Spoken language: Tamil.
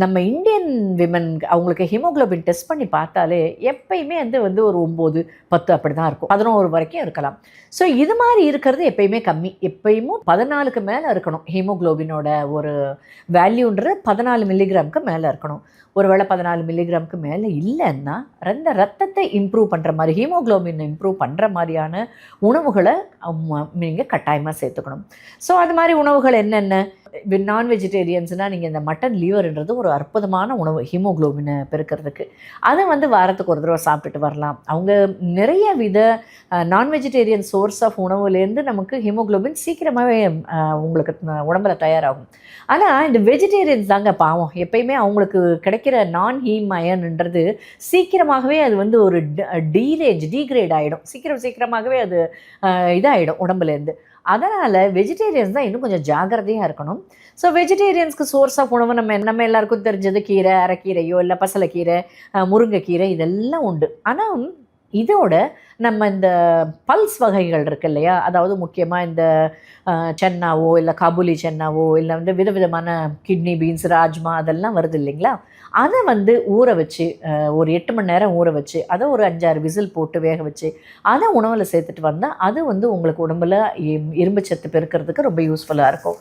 நம்ம இந்தியன் விமன் அவங்களுக்கு ஹீமோகுளோபின் டெஸ்ட் பண்ணி பார்த்தாலே எப்பயுமே வந்து வந்து ஒரு ஒம்பது பத்து அப்படி தான் இருக்கும். பதினோரு வரைக்கும் இருக்கலாம். ஸோ இது மாதிரி இருக்கிறது எப்பயுமே கம்மி. எப்பயுமே பதினாலுக்கு மேலே இருக்கணும். ஹீமோகுளோபினோட ஒரு வேல்யூன்றது பதினாலு மில்லிகிராமுக்கு மேலே இருக்கணும். ஒருவேளை பதினாலு மில்லிகிராமுக்கு மேலே இல்லைன்னா ரெந்த ரத்தத்தை இம்ப்ரூவ் பண்ணுற மாதிரி ஹீமோக்ளோபின் இம்ப்ரூவ் பண்ணுற மாதிரியான உணவுகளை நீங்கள் கட்டாயமாக சேர்த்துக்கணும். ஸோ அது மாதிரி உணவுகள் என்னென்ன? நான் வெஜிடேரியன்ஸ்னால் நீங்கள் இந்த மட்டன் லீவர்ன்றது ஒரு அற்புதமான உணவு ஹீமோக்ளோபினை பெருக்கிறதுக்கு. அதை வந்து வாரத்துக்கு ஒரு தடவை சாப்பிட்டுட்டு வரலாம். அவங்க நிறைய வித நான் வெஜிடேரியன் சோர்ஸ் ஆஃப் உணவுலேருந்து நமக்கு ஹீமோக்ளோபின் சீக்கிரமாகவே உங்களுக்கு உடம்புல தயாராகும். ஆனால் இந்த வெஜிடேரியன்ஸ் தாங்க பாவம். எப்பயுமே அவங்களுக்கு கிடைக்கிற நான் ஹீம் அயன்ன்றது சீக்கிரமாகவே அது வந்து ஒரு டீரேஞ்ச் டீக்ரேட் ஆகிடும் சீக்கிரம் சீக்கிரமாகவே அது இதாகிடும் உடம்புலேருந்து அதனால் வெஜிடேரியன்ஸ் தான் இன்னும் கொஞ்சம் ஜாகிரதையாக இருக்கணும். ஸோ வெஜிடேரியன்ஸ்க்கு சோர்ஸ் ஆஃப் உணவு நம்ம நம்ம எல்லாருக்கும் தெரிஞ்சது கீரை அரைக்கீரையோ இல்லை பசலைக்கீரை முருங்கைக்கீரை இதெல்லாம் உண்டு. ஆனால் இதோட நம்ம இந்த பல்ஸ் வகைகள் இருக்கு இல்லையா? அதாவது முக்கியமாக இந்த சென்னாவோ இல்லை காபூலி சென்னாவோ இல்லை வந்து விதவிதமான கிட்னி பீன்ஸ் ராஜ்மா அதெல்லாம் வருது இல்லைங்களா? அதை வந்து ஊற வச்சு ஒரு எட்டு மணி நேரம் ஊற வச்சு அதை ஒரு அஞ்சாறு விசில் போட்டு வேக வச்சு அதை உணவில் சேர்த்துட்டு வந்தால் அது வந்து உங்களுக்கு உடம்புல இரும்பு சத்து பெருக்கிறதுக்கு ரொம்ப யூஸ்ஃபுல்லாக இருக்கும்.